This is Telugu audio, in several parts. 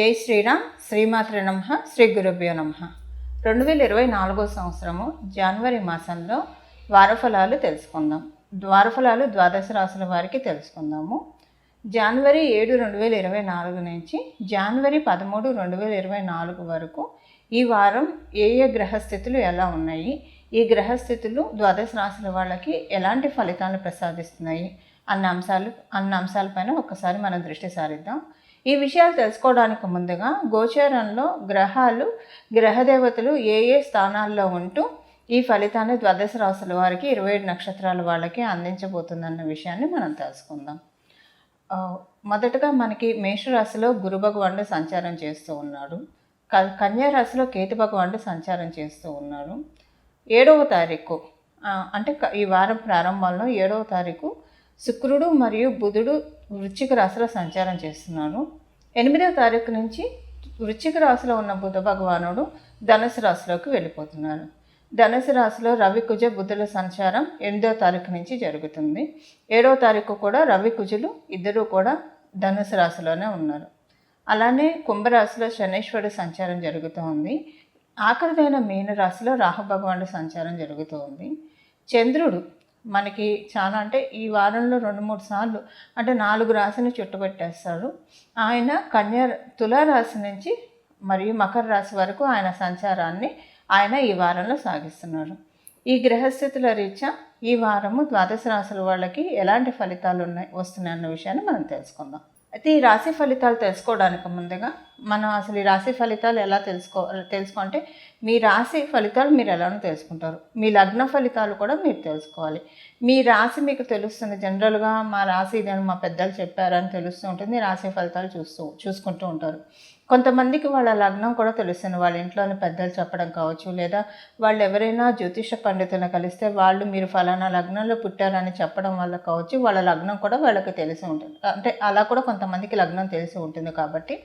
జై శ్రీరామ్ శ్రీమాత్ర నమ శ్రీ గురుభ్యో నమ. రెండు వేల ఇరవై నాలుగో సంవత్సరము జనవరి మాసంలో ద్వారఫలాలు తెలుసుకుందాం. ద్వారఫలాలు ద్వాదశ రాసుల వారికి తెలుసుకుందాము. జనవరి ఏడు రెండు వేల ఇరవై నాలుగు నుంచి జనవరి పదమూడు రెండు వేల ఇరవై నాలుగు వరకు ఈ వారం ఏ ఏ గ్రహస్థితులు ఎలా ఉన్నాయి ఈ గ్రహస్థితులు ద్వాదశ రాసుల వాళ్ళకి ఎలాంటి ఫలితాలను ప్రసాదిస్తున్నాయి అన్న అంశాలు అన్న అంశాలపైన ఒకసారి మనం దృష్టి సారిద్దాం. ఈ విషయాలు తెలుసుకోవడానికి ముందుగా గోచారంలో గ్రహాలు గ్రహదేవతలు ఏ ఏ స్థానాల్లో ఉంటూ ఈ ఫలితాన్ని ద్వాదశ రాశుల వారికి ఇరవై ఏడు నక్షత్రాల వాళ్ళకి అందించబోతుందన్న విషయాన్ని మనం తెలుసుకుందాం. మొదటగా మనకి మేషరాశిలో గురు భగవానుడు సంచారం చేస్తూ ఉన్నాడు. క- కన్యా కేతు భగవానుడు సంచారం చేస్తూ ఉన్నారు ఏడవ తారీఖు అంటే ఈ వారం ప్రారంభంలో ఏడవ తారీఖు శుక్రుడు మరియు బుధుడు వృశ్చిక రాశిలో సంచారం చేస్తున్నారు ఎనిమిదవ తారీఖు నుంచి వృశ్చిక రాశిలో ఉన్న బుధ భగవానుడు ధనుసు రాశిలోకి వెళ్ళిపోతున్నారు ధనుసు రాశిలో రవి కుజ బుధుల సంచారం ఎనిమిదవ తారీఖు నుంచి జరుగుతుంది. ఏడవ తారీఖు కూడా రవి కుజులు ఇద్దరూ కూడా ధనుసు రాశిలోనే ఉన్నారు. అలానే కుంభరాశిలో శనీశ్వరుడు సంచారం జరుగుతూ ఉంది. ఆఖరిదైన మీన రాశిలో రాహు భగవానుడు సంచారం జరుగుతూ ఉంది. చంద్రుడు మనకి చాలా అంటే ఈ వారంలో రెండు మూడు సార్లు అంటే నాలుగు రాశిని చుట్టుపెట్టేస్తారు. ఆయన కన్యా తులారాశి నుంచి మరియు మకర రాశి వరకు ఆయన సంచారాన్ని ఆయన ఈ వారంలో సాగిస్తున్నారు. ఈ గ్రహస్థితుల రీత్యా ఈ వారము ద్వాదశ రాశుల వాళ్ళకి ఎలాంటి ఫలితాలు ఉన్నాయి వస్తున్నాయన్న విషయాన్ని మనం తెలుసుకుందాం. అయితే ఈ రాశి ఫలితాలు తెలుసుకోవడానికి ముందుగా మనం అసలు ఈ రాశి ఫలితాలు ఎలా తెలుసుకో తెలుసుకుంటే మీ రాశి ఫలితాలు మీరు ఎలానో తెలుసుకుంటారు. మీ లగ్న ఫలితాలు కూడా మీరు తెలుసుకోవాలి. మీ రాశి మీకు తెలుస్తుంది. జనరల్గా మా రాశి ఇదని మా పెద్దలు చెప్పారని తెలుస్తూ ఉంటుంది. రాశి ఫలితాలు చూస్తూ చూసుకుంటూ ఉంటారు. కొంతమందికి వాళ్ళ లగ్నం కూడా తెలుస్తుంది. వాళ్ళ ఇంట్లోని పెద్దలు చెప్పడం కావచ్చు లేదా వాళ్ళు ఎవరైనా జ్యోతిష పండితులను కలిస్తే వాళ్ళు మీరు ఫలానా లగ్నంలో పుట్టారని చెప్పడం వల్ల కావచ్చు వాళ్ళ లగ్నం కూడా వాళ్ళకి తెలిసి ఉంటుంది. అంటే అలా కూడా కొంతమందికి లగ్నం తెలిసి ఉంటుంది కాబట్టి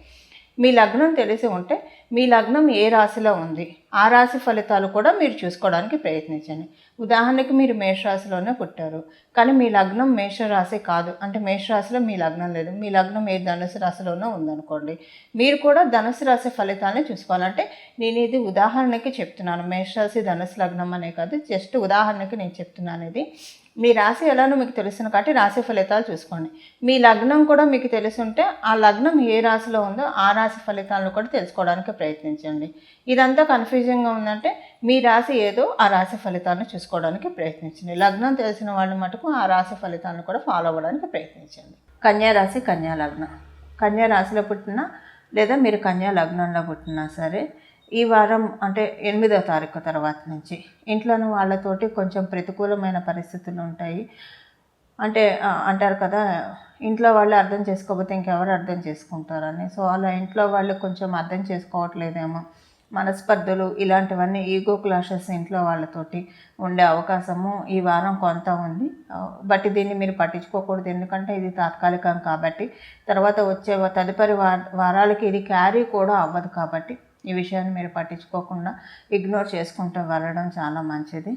మీ లగ్నం తెలిసి ఉంటే మీ లగ్నం ఏ రాశిలో ఉంది? ఆ రాశి ఫలితాలు కూడా మీరు చూసుకోవడానికి ప్రయత్నించండి. ఉదాహరణకి మీరు మేషరాశిలోనే పుట్టారు. కానీ మీ లగ్నం మేషరాశి కాదు. అంటే మేషరాశిలో మీ లగ్నం లేదు. మీ లగ్నం ఏ ధనుసు రాశిలోనో ఉందనుకోండి. మీరు కూడా ధనుసు రాశి ఫలితాన్ని చూసుకోవాలంటే నేను ఇది ఉదాహరణకి చెప్తున్నాను. మేషరాశి ధనుసు లగ్నం అనే కాదు. జస్ట్ ఉదాహరణకి నేను చెప్తున్నాను ఇది. మీ రాశి ఎలానో మీకు తెలుసును కాబట్టి రాశి ఫలితాలు చూసుకోండి. మీ లగ్నం కూడా మీకు తెలిసి ఉంటే ఆ లగ్నం ఏ రాశిలో ఉందో ఆ రాశి ఫలితాలను కూడా తెలుసుకోవడానికి ప్రయత్నించండి. ఇదంతా కన్ఫ్యూజింగ్గా ఉందంటే మీ రాశి ఏదో ఆ రాశి ఫలితాలను చూసుకోవడానికి ప్రయత్నించండి. లగ్నం తెలిసిన వాళ్ళు మటుకు ఆ రాశి ఫలితాలను కూడా ఫాలో అవ్వడానికి ప్రయత్నించండి. కన్యా రాశి కన్యా లగ్నం. కన్యా రాశిలో పుట్టినా లేదా మీరు కన్యా లగ్నంలో పుట్టినా సరే ఈ వారం అంటే ఎనిమిదో తారీఖు తర్వాత నుంచి ఇంట్లోని వాళ్ళతోటి కొంచెం ప్రతికూలమైన పరిస్థితులు ఉంటాయి. అంటే అంటారు కదా ఇంట్లో వాళ్ళు అర్థం చేసుకోకపోతే ఇంకెవరు అర్థం చేసుకుంటారని. సో అలా ఇంట్లో వాళ్ళు కొంచెం అర్థం చేసుకోవట్లేదేమో. మనస్పర్ధలు ఇలాంటివన్నీ ఈగో క్లాషెస్ ఇంట్లో వాళ్ళతోటి ఉండే అవకాశము ఈ వారం కొంత ఉంది. బట్ దీన్ని మీరు పట్టించుకోకూడదు. ఎందుకంటే ఇది తాత్కాలికం కాబట్టి తర్వాత వచ్చే తదుపరి వారాలకి ఇది క్యారీ కూడా అవ్వదు కాబట్టి ఈ విషయాన్ని మీరు పట్టించుకోకుండా ఇగ్నోర్ చేసుకుంటూ వెళ్ళడం చాలా మంచిది.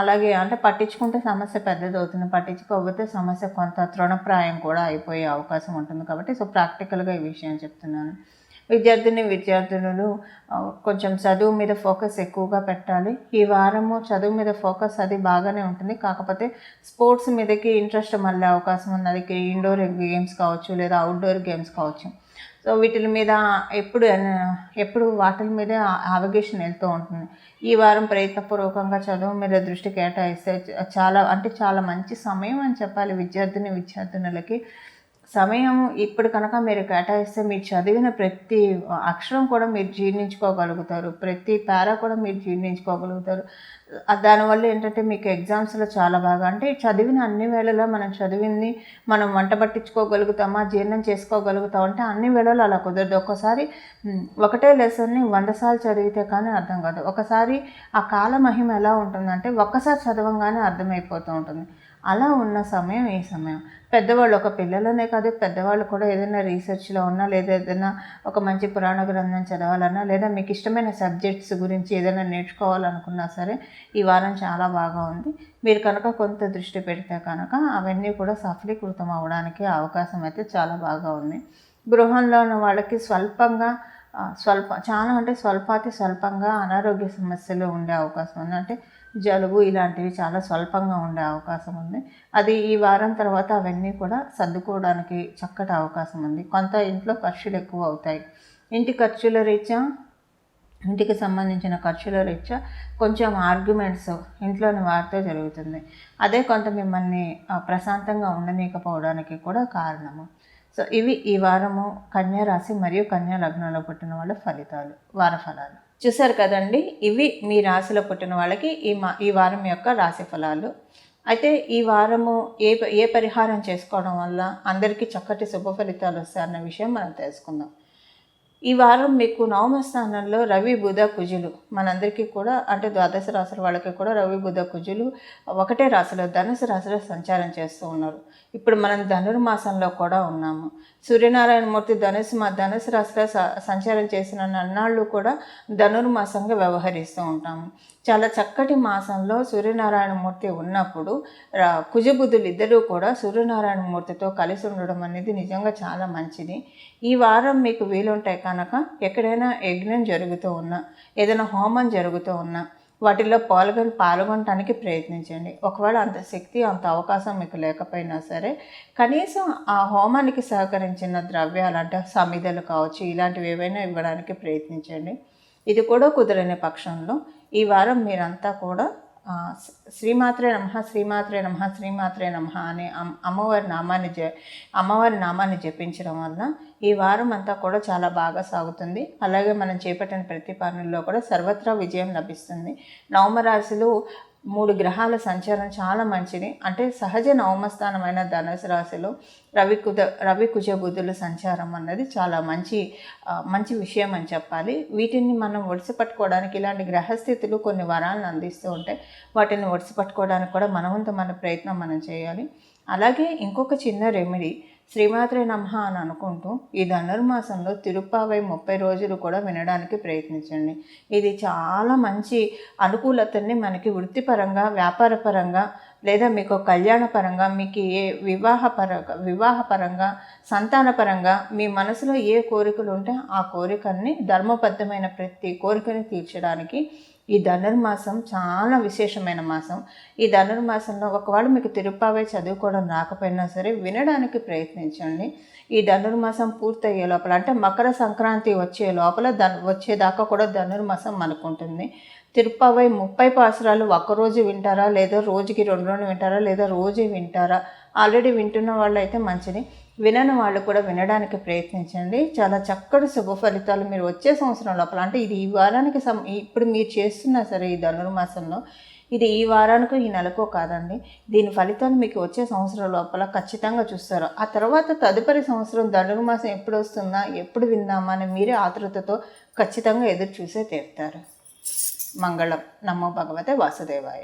అలాగే అంటే పట్టించుకుంటే సమస్య పెద్దది అవుతుంది పట్టించుకోకపోతే సమస్య కొంత తృణప్రాయం కూడా అయిపోయే అవకాశం ఉంటుంది కాబట్టి సో ప్రాక్టికల్గా ఈ విషయం చెప్తున్నాను. విద్యార్థిని విద్యార్థినులు కొంచెం చదువు మీద ఫోకస్ ఎక్కువగా పెట్టాలి. ఈ వారము చదువు మీద ఫోకస్ అది బాగానే ఉంటుంది. కాకపోతే స్పోర్ట్స్ మీదకి ఇంట్రెస్ట్ మళ్ళీ అవకాశం ఉన్నది. ఇండోర్ గేమ్స్ కావచ్చు లేదా అవుట్డోర్ గేమ్స్ కావచ్చు. సో వీటి మీద ఎప్పుడు ఎప్పుడు వాటి మీద అవగేషన్ వెళ్తూ ఉంటుంది. ఈ వారం ప్రయత్నపూర్వకంగా చదువు మీద దృష్టి కేటాయిస్తే చాలా అంటే చాలా మంచి సమయం అని చెప్పాలి విద్యార్థిని విద్యార్థినులకి. సమయం ఇప్పుడు కనుక మీరు కేటాయిస్తే మీరు చదివిన ప్రతి అక్షరం కూడా మీరు జీర్ణించుకోగలుగుతారు. ప్రతి పారా కూడా మీరు జీర్ణించుకోగలుగుతారు. దానివల్ల ఏంటంటే మీకు ఎగ్జామ్స్లో చాలా బాగా అంటే చదివిన అన్ని వేళలో మనం చదివింది మనం వంట పట్టించుకోగలుగుతామా జీర్ణం చేసుకోగలుగుతాం అంటే అన్ని వేళలు అలా కుదరదు. ఒక్కసారి ఒకటే లెసన్ని వంద సార్లు చదివితే కానీ అర్థం కాదు. ఒకసారి ఆ కాల మహిమ ఎలా ఉంటుందంటే ఒక్కసారి చదవంగానే అర్థమైపోతూ ఉంటుంది. అలా ఉన్న సమయం ఈ సమయం? పెద్దవాళ్ళు ఒక పిల్లలనే కాదు పెద్దవాళ్ళు కూడా ఏదైనా రీసెర్చ్లో ఉన్నా లేదా ఏదైనా ఒక మంచి పురాణ గ్రంథం చదవాలన్నా లేదా మీకు ఇష్టమైన సబ్జెక్ట్స్ గురించి ఏదైనా నేర్చుకోవాలనుకున్నా సరే ఈ వారం చాలా బాగా ఉంది. మీరు కనుక కొంత దృష్టి పెడితే కనుక అవన్నీ కూడా సఫలీకృతం అవ్వడానికి అవకాశం అయితే చాలా బాగా ఉంది. గృహంలో ఉన్న వాళ్ళకి స్వల్పంగా స్వల్ప చాలా అంటే స్వల్పాతి స్వల్పంగా అనారోగ్య సమస్యలు ఉండే అవకాశం ఉంది. అంటే జలుబు ఇలాంటివి చాలా స్వల్పంగా ఉండే అవకాశం ఉంది. అది ఈ వారం తర్వాత అవన్నీ కూడా సర్దుకోవడానికి చక్కటి అవకాశం ఉంది. కొంత ఇంట్లో ఖర్చులు ఎక్కువ అవుతాయి. ఇంటి ఖర్చుల రీత్యా ఇంటికి సంబంధించిన ఖర్చుల రీత్యా కొంచెం ఆర్గ్యుమెంట్స్ ఇంట్లోని వారితో జరుగుతుంది. అదే కొంత మిమ్మల్ని ప్రశాంతంగా ఉండనీయకపోవడానికి కూడా కారణము. సో ఇవి ఈ వారము కన్యా రాశి మరియు కన్యా లగ్నంలో పుట్టిన వాళ్ళ ఫలితాలు వార ఫలాలు చూసారు కదండి ఇవి మీ రాశిలో పుట్టిన వాళ్ళకి ఈ మా ఈ వారం యొక్క రాశి ఫలాలు. అయితే ఈ వారము ఏ ఏ పరిహారం చేసుకోవడం వల్ల అందరికీ చక్కటి శుభ ఫలితాలు వస్తాయన్న విషయం మనం తెలుసుకుందాం. ఈ వారం మీకు నవమ స్థానంలో రవి బుధ కుజులు. మనందరికీ కూడా అంటే ద్వాదశ రాశుల వాళ్ళకి కూడా రవి బుధ కుజులు ఒకటే రాశిలో ధనుసు రాశిలో సంచారం చేస్తూ ఉన్నారు. ఇప్పుడు మనం ధనుర్మాసంలో కూడా ఉన్నాము. సూర్యనారాయణమూర్తి ధనుసు మా ధనుసు రాశిలో స- సంచారం చేసిన నన్నాళ్ళు కూడా ధనుర్మాసంగా వ్యవహరిస్తూ ఉంటాము. చాలా చక్కటి మాసంలో సూర్యనారాయణమూర్తి ఉన్నప్పుడు కుజబుద్ధులు కుజబుధులు ఇద్దరూ కూడా సూర్యనారాయణమూర్తితో కలిసి ఉండడం అనేది నిజంగా చాలా మంచిది. ఈ వారం మీకు వీలుంటాయి కనుక ఎక్కడైనా యజ్ఞం జరుగుతూ ఉన్నా ఏదైనా హోమం జరుగుతూ ఉన్నా వాటిల్లో పాల్గొని పాల్గొనడానికి ప్రయత్నించండి. ఒకవేళ అంత శక్తి అంత అవకాశం మీకు లేకపోయినా సరే కనీసం ఆ హోమానికి సహకరించిన ద్రవ్యాలు అంటే సమిధలు కావచ్చు ఇలాంటివి ఏవైనా ఇవ్వడానికి ప్రయత్నించండి. ఇది కూడా కుదరని పక్షంలో ఈ వారం మీరంతా కూడా శ్రీమాత్రే నమ శ్రీమాత్రే నమ శ్రీమాత్రే నమ అనే అమ్- అమ్మవారి నామాన్ని జ అమ్మవారి నామాన్ని జపించడం వల్ల ఈ వారం అంతా కూడా చాలా బాగా సాగుతుంది. అలాగే మనం చేపట్టిన ప్రతి పనుల్లో కూడా సర్వత్రా విజయం లభిస్తుంది. నవమరాశిలో మూడు గ్రహాల సంచారం చాలా మంచిది. అంటే సహజ నవమస్థానమైన ధనుసు రాశిలో రవి కుద రవి కుజ బుధుల సంచారం అన్నది చాలా మంచి మంచి విషయం అని చెప్పాలి. వీటిని మనం ఒడిసిపట్టుకోవడానికి ఇలాంటి గ్రహస్థితులు కొన్ని వరాలను అందిస్తూ ఉంటాయి వాటిని ఒడిసిపట్టుకోవడానికి కూడా మనవంతు మన ప్రయత్నం మనం చేయాలి. అలాగే ఇంకొక చిన్న రెమెడీ శ్రీమాత్రే నమః అని అనుకుంటూ ఈ ధనుర్మాసంలో తిరుప్పావై ముప్పై రోజులు కూడా వినడానికి ప్రయత్నించండి. ఇది చాలా మంచి అనుకూలతని మనకి వృత్తిపరంగా వ్యాపారపరంగా లేదా మీకు కళ్యాణపరంగా మీకు ఏ వివాహపరంగా వివాహపరంగా సంతానపరంగా మీ మనసులో ఏ కోరికలు ఉంటే ఆ కోరికల్ని ధర్మబద్ధమైన ప్రతి కోరికని తీర్చడానికి ఈ ధనుర్మాసం చాలా విశేషమైన మాసం. ఈ ధనుర్మాసంలో ఒకవేళ మీకు తిరుప్పావే చదువుకోవడం రాకపోయినా సరే వినడానికి ప్రయత్నించండి. ఈ ధనుర్మాసం పూర్తయ్యే లోపల అంటే మకర సంక్రాంతి వచ్చే లోపల ధను వచ్చేదాకా కూడా ధనుర్మాసం మనకు ఉంటుంది. తిరుప్పావై ముప్పై పాసురాలు ఒక్కరోజు వింటారా? లేదా రోజుకి రెండు రెండు వింటారా? లేదా రోజు వింటారా? ఆల్రెడీ వింటున్న వాళ్ళు అయితే మంచిది. వినని వాళ్ళు కూడా వినడానికి ప్రయత్నించండి. చాలా చక్కటి శుభ ఫలితాలు మీరు వచ్చే సంవత్సరం లోపల అంటే ఇది ఈ వారానికి సం ఇప్పుడు మీరు చేస్తున్నా సరే ఈ ధనుర్మాసంలో ఇది ఈ వారానికో ఈ నెలకో కాదండి. దీని ఫలితాలు మీకు వచ్చే సంవత్సరం లోపల ఖచ్చితంగా చూస్తారు. ఆ తర్వాత తదుపరి సంవత్సరం ధనుర్మాసం ఎప్పుడు వస్తుందా ఎప్పుడు విందామా అని మీరే ఆతృతతో ఖచ్చితంగా ఎదురు చూసే తీరుతారు. మంగళం. నమో భగవతే వాసుదేవాయ.